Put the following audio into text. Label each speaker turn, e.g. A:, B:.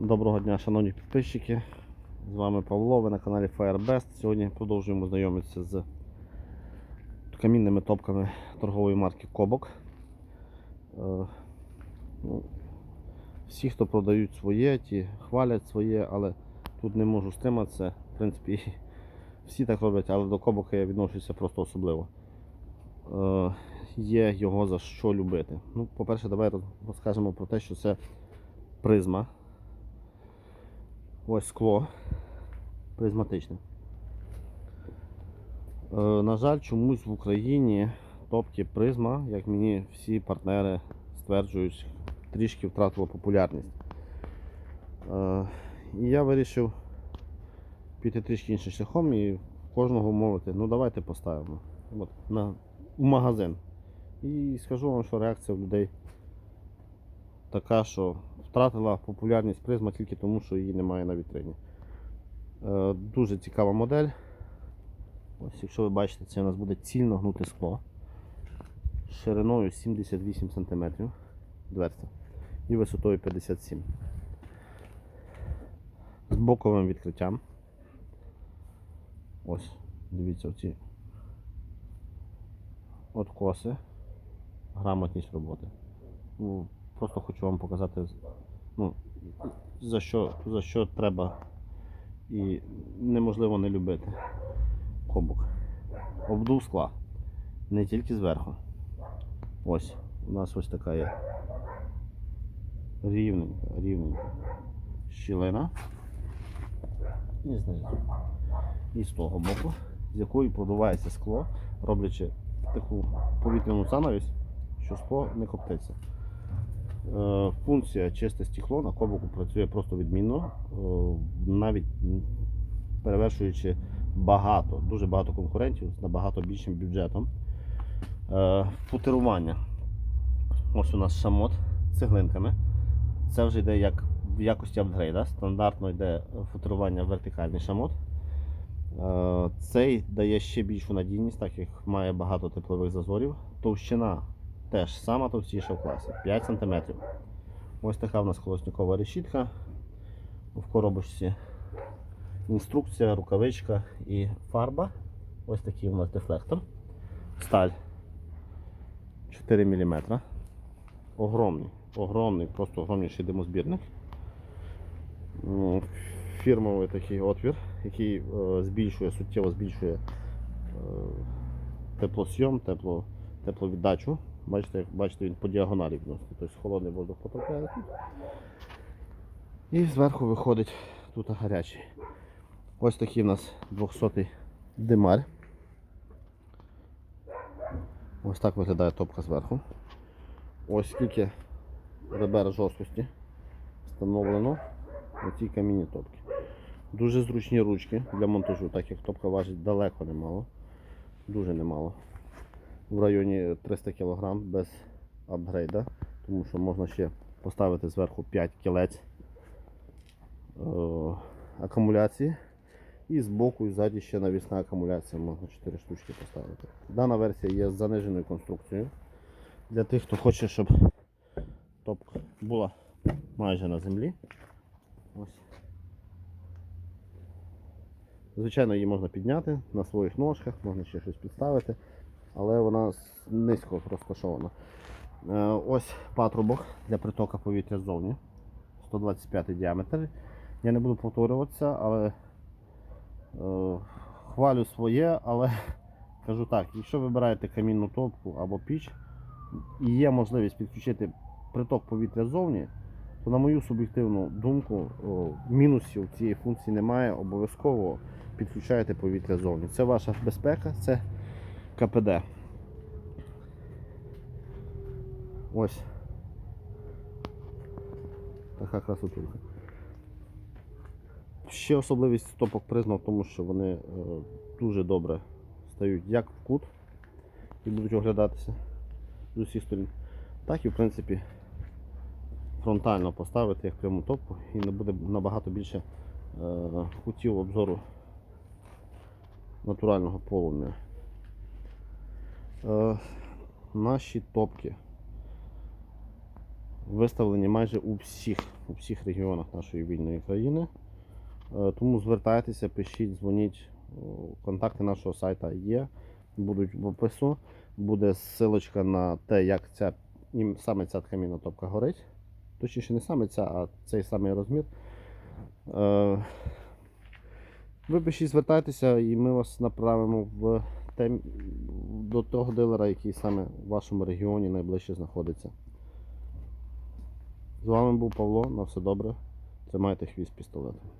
A: Доброго дня, шановні підписчики. З вами Павло, ви на каналі Firebest. Сьогодні продовжуємо знайомитися з камінними топками торгової марки Кобок. Е, ну, всі, хто продають своє, ті хвалять своє, але тут не можу стриматися. В принципі, всі так роблять, але до Кобока я відношуся просто особливо. Е, є його за що любити. Ну, по-перше, давай розкажемо про те, що це призма. Ось скло призматичне. Е, на жаль, чомусь в Україні топки призма, як мені всі партнери стверджують, трішки втратило популярність. Е, і я вирішив піти трішки іншим шляхом і кожного мовити, ну давайте поставимо От, на, в магазин. І скажу вам, що реакція в людей така, що втратила популярність призма тільки тому, що її немає на вітрині. Е, дуже цікава модель. Ось, якщо ви бачите, це у нас буде цільно гнуте скло. Шириною 78 см дверця і висотою 57 З боковим відкриттям. Ось, дивіться оці откоси, грамотність роботи. Просто хочу вам показати, ну, за що, за що треба і неможливо не любити кобок. Обдув скла. Не тільки зверху. Ось, у нас ось така є рівненька, рівненька щілина. І знизу. І з того боку, з якої продувається скло, роблячи таку повітряну занавість, що скло не коптиться. Е, Функція чисте стекло на кобоку працює просто відмінно, е, навіть перевершуючи багато, дуже багато конкурентів з набагато більшим бюджетом. Е, Футирування. Ось у нас шамот з цеглинками. Це вже йде як в якості апгрейда. Стандартно йде футирування вертикальний шамот. Цей дає ще більшу надійність, так як має багато теплових зазорів. Товщина теж сама товстіша в класі 5 см. Ось така в нас колоснікова решітка. В коробочці інструкція, рукавичка і фарба. Ось такий у нас дефлектор. Сталь 4 мм. Огромний, огромний, просто огромніший димозбірник. Фірмовий такий отвір, який е, збільшує, суттєво збільшує е, теплосйом, тепло, тепловіддачу. Бачите, як бачите, він по діагоналі відноситься. Тобто холодний воздух потрапляє тут. І зверху виходить тут гарячий. Ось такий у нас 200 димарь. Ось так виглядає топка зверху. Ось скільки ребер жорсткості встановлено на цій камінній топці. Дуже зручні ручки для монтажу, так як топка важить далеко немало. Дуже немало. В районі 300 кг без апгрейда, тому що можна ще поставити зверху 5 кілець е, акумуляції. І з боку і ззаді ще навісна акумуляція, можна 4 штучки поставити. Дана версія є з заниженою конструкцією. Для тих, хто хоче, щоб топка була майже на землі. Ось. Звичайно, її можна підняти на своїх ножках, можна ще щось підставити, але вона низько розташована. Е, Ось патрубок для притоку повітря ззовні. 125 діаметр. Я не буду повторюватися, але е, хвалю своє, але кажу так, якщо вибираєте камінну топку або піч і є можливість підключити приток повітря ззовні, то на мою суб'єктивну думку, мінусів цієї функції немає. Обов'язково підключаєте повітря ззовні. Це ваша безпека, це КПД. Ось така красотулька. Ще особливість стопок призма в тому, що вони е, дуже добре стають як в кут і будуть оглядатися з усіх сторін, так і в принципі фронтально поставити як пряму топку і не буде набагато більше е, кутів обзору натурального полум'я. Е, наші топки виставлені майже у всіх, у всіх регіонах нашої вільної країни. Е, Тому звертайтеся, пишіть, дзвоніть. Контакти нашого сайта є, будуть в опису. Буде ссылочка на те, як ця саме ця тканина топка горить. Точніше, не саме ця, а цей самий розмір. Е, Ви пишіть, звертайтеся, і ми вас направимо в те, до того дилера, який саме в вашому регіоні найближче знаходиться. З вами був Павло. На все добре. Тримайте хвіст пістолетом.